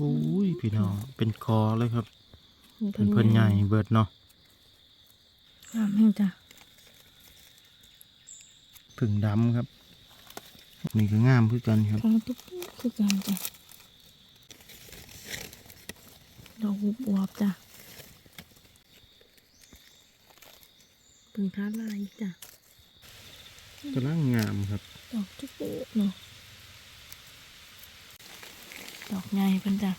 อุ้ยพี่น้องเป็นคอเลยครับเพิ่เป็นเพิ่นใหญ่เบิดเนาะงามแห้งจ้ะผึ่งดำครับ นี่ก็งามคือกันครับทั้งตุ๊กคือกันจ้ะดอกบุบวบจ้ะเพิ่งท้าลายจ้ะกำลังงามครับ ดอกตุ๊กเนาะ ดอกใหญ่เพิ่นจ้ะ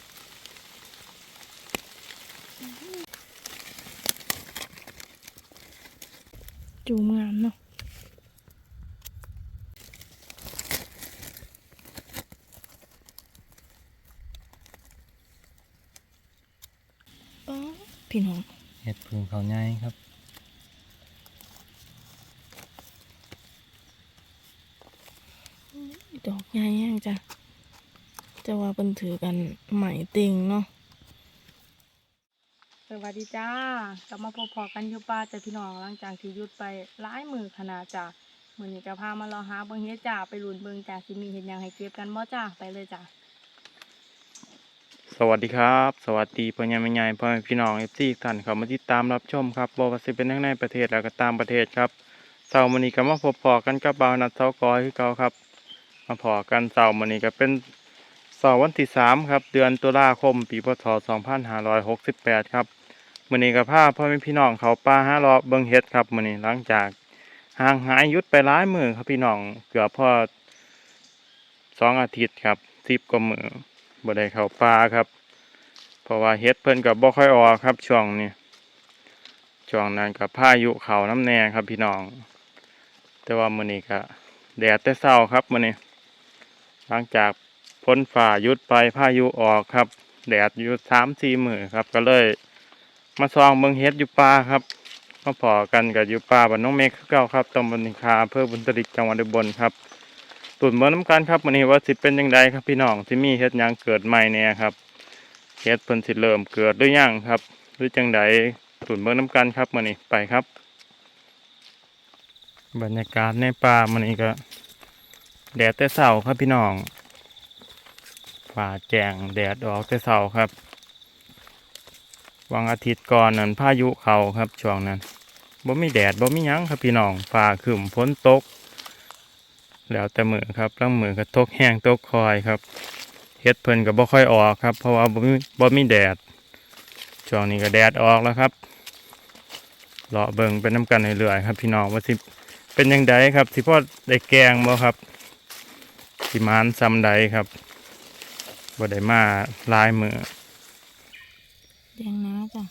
จูมงามเนาะป๊าดพี่น้องเห็ดผึ่งเขาใหญ่ครับดอกใหญ่แห้งจ้ะจะว่า เป็นถือกันไหมติงเนาะสวัสดีจ้ากลับมาพบพอกันอยู่ป่าจ้ะพี่น้องหลังจากที่หยุดไปหลายมือขนาดจ้ะมื้อนี้จะพามารอหาเบิ่งเฮ็ดจ้าไปลุ้นเบิ่งจ้าสิมีเฮ็ดหยังให้เก็บกันบ่จ้าไปเลยจ้าสวัสดีครับ สวัสดีพ่อใหญ่แม่ใหญ่พ่อแม่พี่น้องเอฟซีท่านเข้ามาติดตามรับชมครับบ่ว่าสิเป็นทั้งในประเทศแล้วก็ต่างประเทศครับเสาร์มื้อนี้ก็มาพบพอกันกับบ่าวนัดเสากอยคือเก่าครับ มาพอกันเสาร์มื้อนี้ก็เป็นเสาร์วันที่3ครับ เดือนตุลาคม ปีพศ2568 ครับมื้อนี้ก็พาพ่อแม่พี่น้องเขาป่าห้าเลาะเบิ่งเฮ็ดครับมือนี้หลังจากห่างหายยุดไปหลายมือครับพี่น้องเกือบพอสองอาทิตย์ครับ10กว่ามือบ่ได้เขาป่าครับ เพราะว่าเฮ็ดเพิ่นก็บ่ค่อยออกครับช่วงนี้ช่วงนั้นก็พายุเขาน้ำแน่ครับพี่น้อง แต่ว่ามือนี้ก็แดดแต่เช้าครับมือนี้หลังจาก พ้นฝ่ายุดไปพายุออกครับ แดดอยู่3-4มื้อครับ ก็เลยมาซองเบิ่งเฮ็ดอยู่ป่าครับมาพอกันกับอยู่ป่าบ้านน้องเมฆเก่าครับตำบลนิคาอำเภอบุญตริกจังหวัดอุบลครับตุ่นเมื่อน้ำกันครับวันนี้ว่าสิเป็นยังไงครับพี่น้องที่มีเฮ็ดยังเกิดใหม่เนี่ยครับเฮ็ดเพิ่นสิเริ่มเกิดหรือยังครับ หรือจังใดตุ่นเมื่อน้ำกันครับมื้อนี้ไปครับ บรรยากาศในป่ามื้อนี้ก็แดดแต่เช้าครับพี่น้อง ฟ้าแจงแดดออกแต่เช้าครับ วันอาทิตย์ก่อนนั้นพายุเขาครับช่วงนั้นบ่มีแดดบ่มียั้งครับพี่น้องฟ้าครึ้มฝนตก แล้วแต่มือครับล่างมือก็ตกแห้งตกคอยครับเฮ็ดเพิ่นก็บ่ค่อยออกครับ เพราะว่าบ่มีบ่มีแดดช่วงนี้ก็แดดออกแล้วครับรอเบิ่งเป็นน้ำกันเรื่อยๆครับ พี่น้องว่าสิเป็นยังไงครับสิพ่อได้แกงบ่ครับสิมานซ้ำใดครับ บ่ได้มาหลายมือแดงนะจ้ะ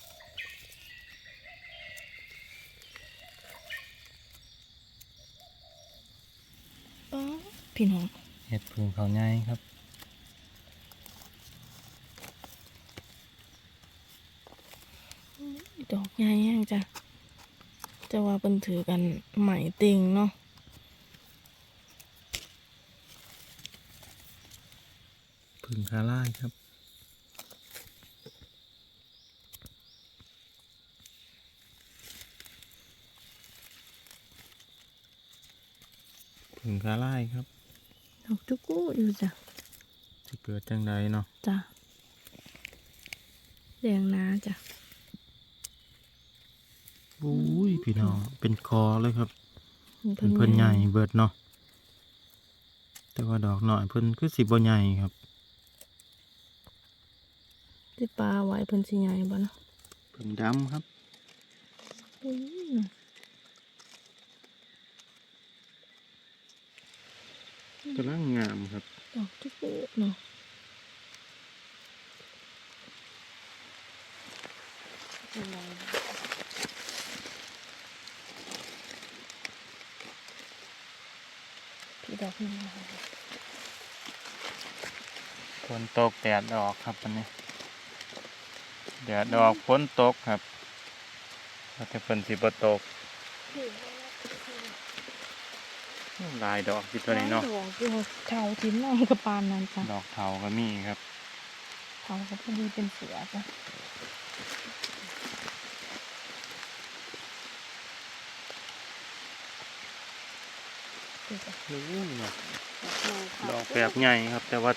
ป๊าดพี่น้องเฮ็ดพึ่งเขาใหญ่ครับดอกใหญ่แห้งจ้ะจะว่าเป็นถือกันไหมติงเนาะ พึ่งคาร่าครับ พึ่งคาร่าครับดอกจุกุอยู่จ้ะจะเกิดจังใดเนาะจ้ะแดงนะจ้ะอุ้ยพี่น้องเป็นคอเลยครับพิ่เป็นเพิ่นใหญ่เบิดเนาะแต่ว่าดอกหน่อยเพิ่นคือสิบ่ใหญ่ครับ ที่ปลาไว้เพิ่นสิใหญ่บ่เนาะเพิ่นดำครับอุ้ยกำลังงามครับดอกจุกุเนาะพี่ดอกนี่ฝนตกแดดออกครับวันนี้ แดดออกฝนตกครับแล้วแต่เพิ่นสิบ่ตกหลายดอกที่ตัวนี้เนาะดอกคือเทาทิ้งน้องกระปานนั่นจ้ะดอกเทาก็มีครับเทาก็พอดีเป็นเสือจ้ะดอกแบบใหญ่ครับ แต่ว่า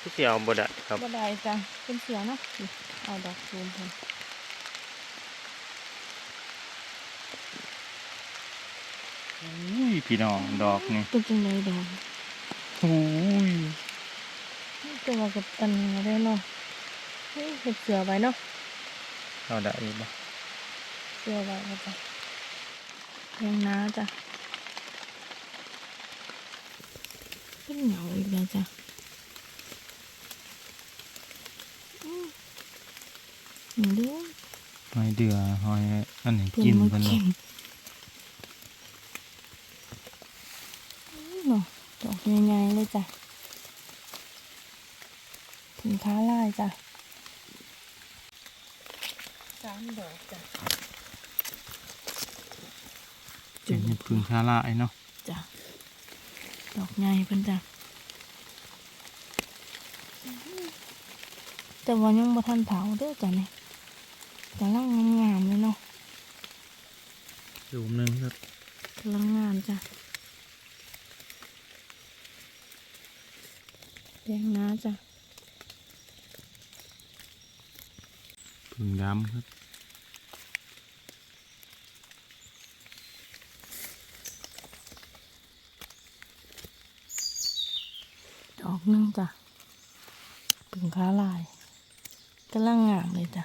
ที่สิเอาบ่ได้ครับบ่ได้จ้ะเป็นเสียเนาะนี่ เอาดอกซูมเพิ่นอุ้ยพี่น้องดอกนี่เป็นจังไดดอกอุ้ยแต่ว่ากับตันได้เนาะเฮ้ยเฮ็ดเสือไว้เนาะเอาได้บ่เสือไว้ก็จ้ะยังน้าจ้ะเป็นเหงาอีกแล้วจ้ะอืม นี่เด้อหอยเดือหอยอันไหนเพิ่กินนมาเพิ่นเข็เนาะมอืมเนาะดอกใหญ่ๆเลยจ้ะถึงค้าลายจ้ะสามดอกจ้ะเป็นเห็ดพึ่งคาลายเนาะจ้ะดอกใหญ่เพิ่นจ้ะแต่ว่ายังบ่ทันเผาเด้อจ้ะนี่ กำลังงามๆเลยเนาะอยู่นึงครับกำลังงามจ้ะแดงน้าจ้ะพึ่งดำครับดอกหนึงจ้ะปึงค้าลายกำลังงามเลยจ้ะ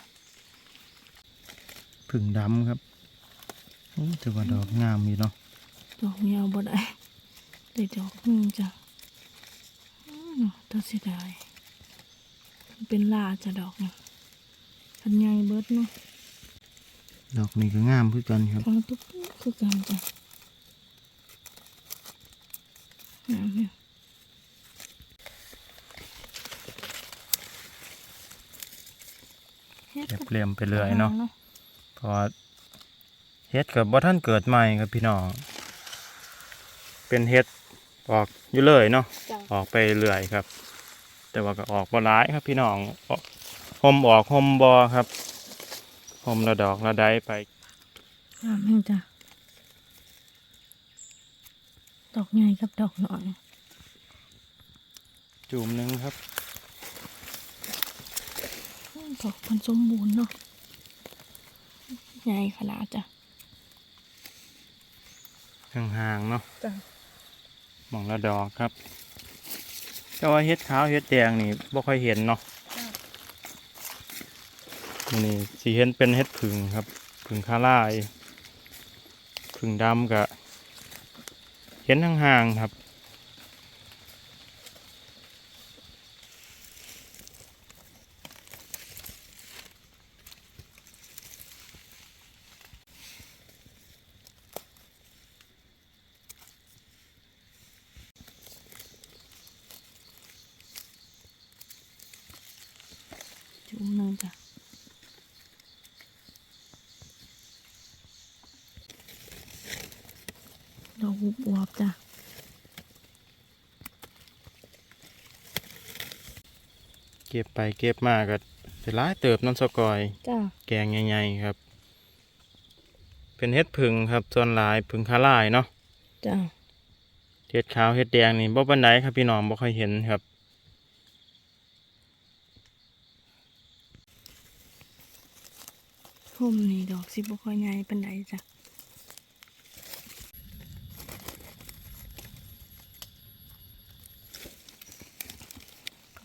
พึ่งดำครับโอ้ถือว่าดอกงามอยู่เนาะดอกนี้เอาบ่ได้ได้ดอกหนึงจ้ะอืมตัวเสียดายมันเป็นลาจ้ะดอกนี้พันใหญ่เบิดเนาะดอกนี้ก็งามคือกันครับฟังตุ๊กคือกันจ้ะงามเนี่ยเฮ็ดเก็บกับเหลี่ยมไปเรื่อยเนาะ เนาะเพราะว่าเฮ็ดกับบ่ท่านเกิดใหม่ครับพี่น้อง เป็นเฮ็ดออกอยู่เลยเนาะจ้ะ ออกไปเรื่อยครับ แต่ว่าก็ออกบ่ร้ายครับพี่น้องออกหมออกหมบอครับหมละดอกละได้ไป งามนี่จ้ะ ดอกใหญ่กับดอกน้อย จุ่มหนึงครับอืมดอกมันสมบูรณ์เนาะ ใหญ่ขนาดจ้ะห่างๆเนาะจ้ะหมองละดอกครับ แต่ว่าเฮ็ดขาวเฮ็ดแดงนี่บ่ค่อยเห็นเนาะอันนี่สิเห็นเป็นเฮ็ดผึ่งครับผึ่งคาร่ายผึ่งดำก็เห็นห่างๆครับ ดอกบุบวบจ้ะเก็บไปเก็บมาก็สิหลายเติบน้ำสกอย จ้ะแกงใหญ่ๆครับ เป็นเฮ็ดผึ่งครับส่วนหลายผึ่งคาร่ายเนาะจ้ะเฮ็ดขาวเฮ็ดแดงนี่บ่ปานใดครับพี่น้องบ่ค่อยเห็นครับ พุ่มนี่ดอกสิบ่ค่อยใหญ่ปานใดจ้ะ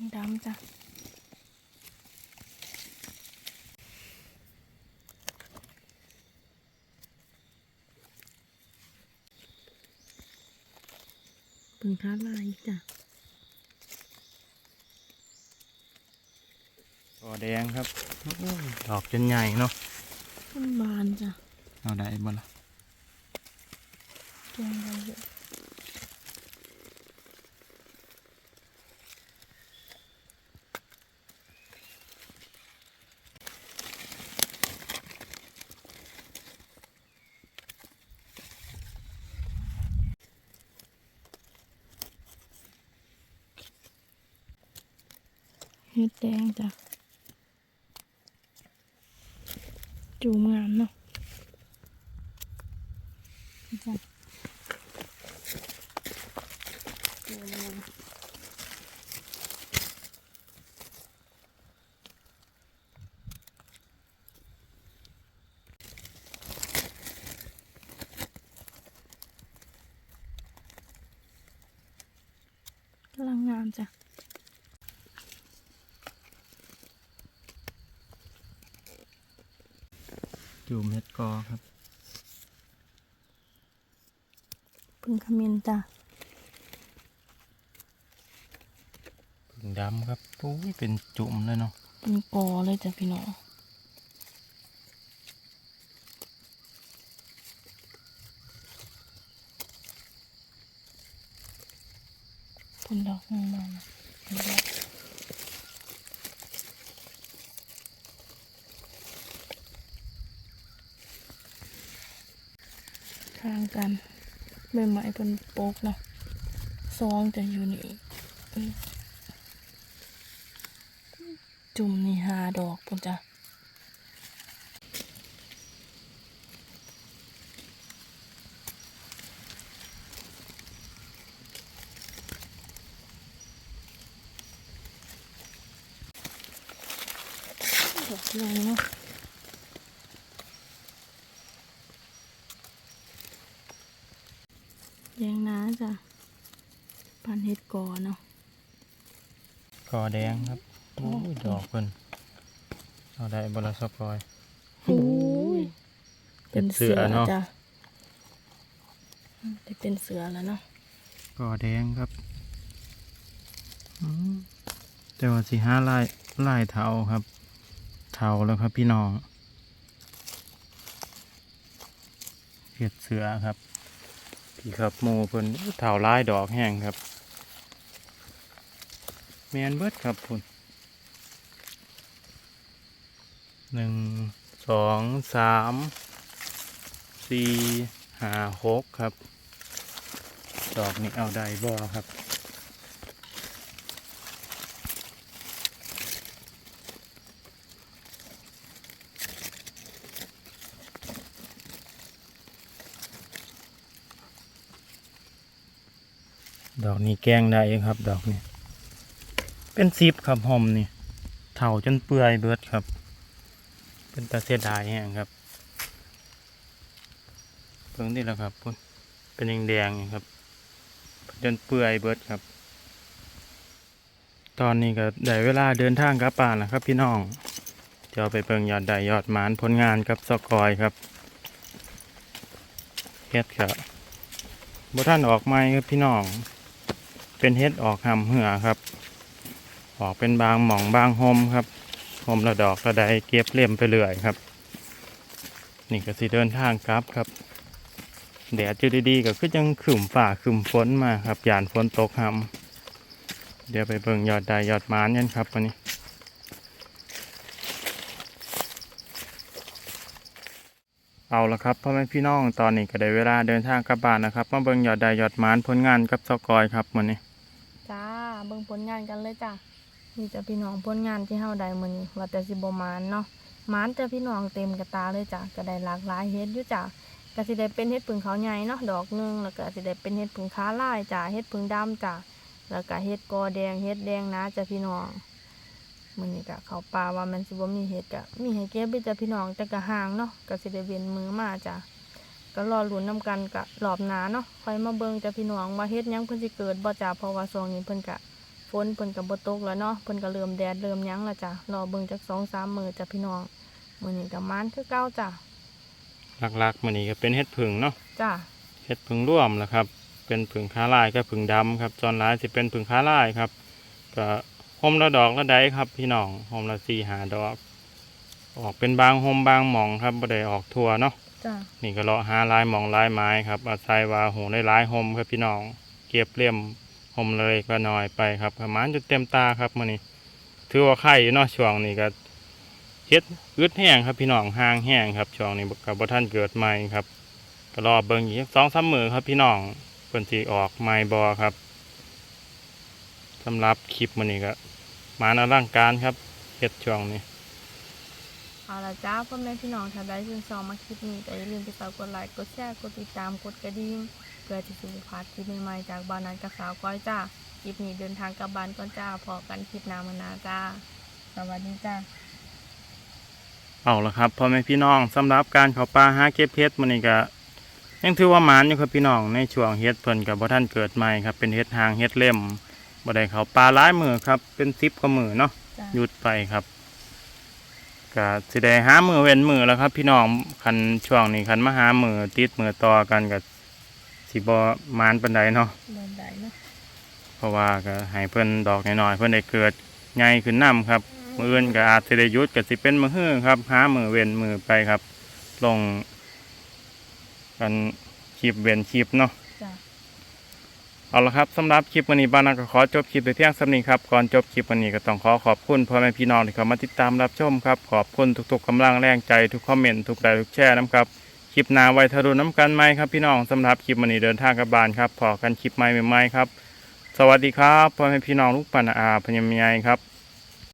งดำจ้ะเพิ่งค้าลายอีกจ้ะดอกแดงครับโอ้ยดอกจนใหญ่เนาะต้นบานจ้ะ เอาได้บ่ล่ะแกงได้เยอะ เห็ดแดงจ้ะจูมงานเนาะจ้ะจูมงามกำลังงานจ้ะ จุ่มเฮ็ดกอครับพึ่งขมิ้นจ้ะผึ่งดำครับโอ้ยเป็นจุ่มเลยเนาะเป็นกอเลยจ้ะพี่น้องพุ่นดอกงามๆนะเห็น ข้างกันใบไม้เป็นโป๊กเนาะซองจะอยู่นี่จุ่มนี่หาดอกปุ่นจ้ะดอกใหญ่เนาะแยงน้าจ้ะพันเฮ็ดกอเนาะ กอแดงครับโอ้ยดอกเพิ่นเอาได้บละสกอยโอ้ยเป็นเสือเนาะจ้ะอืมได้เป็นเสือแล้วเนาะกอแดงครับอืมแต่ว่าสิห้าลายลายเทาครับ เทาแล้วครับพี่น้องเห็ดเสือครับ พี่ครับโมเพิ่นเทาลายดอกแห้งครับ แมนเบิดครับคุณหนึ่งสองสามสี่ห้าหกครับ ดอกนี้เอาได้บ่ครับดอกนี้แก้งได้ครับ ดอกนี้ เป็นซิปครับหอมนี่เถาจนเปื่อยเบิดครับ เป็นตาเสียดายแห้งครับเพิ่งนี่แหละครับพุ่นเป็นแดงๆนี่ครับ จนเปื่อยเบิดครับ ตอนนี้ก็ได้เวลาเดินทางกับป่าแล้วครับ พี่น้องจะไปเบิ่งยอดใดยอดหมานผลงานกับสกอยครับเฮ็ดครับบท่านออกไม้ครับพี่น้อง เป็นเฮ็ดออกหำเหือครับ ออกเป็นบางหม่องบางหมครับหมละดอกกระไดเก็บเลี่ยมไปเรื่อยครับ นี่ก็สิเดินทางกลับครับแดดอยู่ดีๆก็คือยังขึ้มฝ่าขึ้มฝนมาครับยานฝนตกหำเดี๋ยวไปเบิ่งยอดใดยอดมานกันครับวันนี้เอาละครับพ่อแม่พี่น้องตอนนี้ก็ได้เวลาเดินทางกลับบ้านนะครับมาเบิ่งยอดใดยอดมานผลงานกับซอกอยครับวันนี้จ้าเบิ่งผลงานกันเลยจ้ะ นี่จะพี่น้องผลงานที่เฮาได้มื้อนี้ว่าแต่สิบ่มานเนาะมานแต่พี่น้องเต็มกระตาเลยจ้ะก็ได้หลากหลายเฮ็ดอยู่จ้ะก็สิได้เป็นเฮ็ดผึ่งเขาใหญ่เนาะดอกหนึงแล้วก็สิได้เป็นเฮ็ดผึ่งขาลายจ้ะเฮ็ดผึ่งดำจ้ะแล้วก็เฮ็ดกอแดงเฮ็ดแดงนะจ้ะพี่น้องมื้อนี้ก็เข้าป่าว่ามันสิบ่มีเฮ็ดก็มีให้เก็บอยู่จ้ะพี่น้องแต่ก็ห่างเนาะก็สิได้เว้นมือมาจ้ะก็รอลุ้นนำกันกะรอบหนาเนาะคอยมาเบิ่งจ้ะพี่น้องว่าเฮ็ดยังเพิ่นสิเกิดบ่จ้ะเพราะว่าช่วงนี้เพิ่นกะ ฝนเพิ่นก็บ่ตกแล้วเนาะเพิ่นก็เริ่มแดดเริ่มหยังแล้วจ้ะรอเบิ่งจัก2-3มื้อจ้ะพี่น้องมื้อนี้ก็มานคือเก่าจ้ะหลักๆมันนี้ก็เป็นเห็ดผึ่งเนาะจ้ะเห็ดผึ่งร่วมแหละครับ เป็นผึ่งขาลายกับผึ่งดำครับจอนร้ายสิเป็นผึ่งขาลายครับ ก็หมละดอกละใดครับ พี่น้องหมละสี่หาดอก ออกเป็นบางหมบางหมองครับบ่ได้ออกทั่วเนาะจ้ะนี่ก็เลาะหาลายหมองลายไม้ครับอาศัยว่าหูได้หลายหมครับพี่น้อง เก็บเลี่ยมห มเลยก็น้อยไปครับประมาณจะเต็มตาครับมื้อนี้ถือว่าไข่อยู่เนาะช่วงนี้ก็เฮ็ดอึดแห้งครับพี่น้องห่างแห้งครับช่วงนี้กับบ่ท่านเกิดใหม่ครับก็รอเบิ่งอีกสองสามมือครับพี่น้องเพิ่นสิออกไม้บอครับสำหรับคลิปมื้อนี้ก็มาในร่างการครับเฮ็ดช่วงนี้เอาละจ้าพ่อแม่พี่น้องถ้าได้ชื่นชอบมาคลิปนี้ก็อย่าลืมไปฝากกดไลค์กดแชร์กดติดตามกดกระดิ่ง พื่อที่จะบ่พลาดคลิปใหม่ๆจากบ้านนั้นกับสาวก้อยจ้าคลิปนี้เดินทางกลับบ้านก่อนจ้าพอกันคลิปหน้ามื้อหน้าจ้าสวัสดีจ้าเอาละครับพ่อแม่พี่น้องสำหรับการเขาปลาหาเก็บเฮ็ดมื้อนี้ก็ยังถือว่าหมานอยู่ครับพี่น้องในช่วงเฮ็ดเพิ่นกับบ่ท่านเกิดใหม่ครับเป็นเฮ็ดหางเฮ็ดเล่มบ่ได้เขาปลาหลายมือครับเป็นสิบกว่ามือเนาะจ้ะหยุดไปครับก็สิได้หามือเว้นมือแล้วครับ พี่น้องคันช่วงนี้คันมาหามือติดมือต่อกันกับ สิบ่มานปานใดเนาะโดนได้เนาะเพราะว่าก็ให้เพิ่นดอกน้อยๆเพิ่นได้เกิดใหญ่ขึ้นนํครับ มืออื่นก็อาจสิได้หยุดก็สิเป็นมื้อฮื้อครับ หามือเว้นมือไปครับลงกันคลิปเว้นคลิปเนาะจ้ะเอาละครับสำหรับคลิปวันนี้บ้านนาก็ขอจบคลิปแต่เที่ยงสำนี้ครับก่อนจบคลิปวันนี้ก็ต้องขอขอบคุณพ่อแม่พี่น้องที่เข้ามาติดตามรับชมครับขอบคุณทุกๆกำลังแรงใจทุกคอมเมนต์ทุกไลค์ทุกแชร์นะครับ คลิปหนาไว้ทะรุน้ำกันไหมครับพี่น้องสำหรับคลิปวันนี้เดินทางกับบานครับพอกันคลิปใหม่ใหม่ๆครับ สวัสดีครับพ่อแม่พี่น้องลูกปันอาพญมยายครับ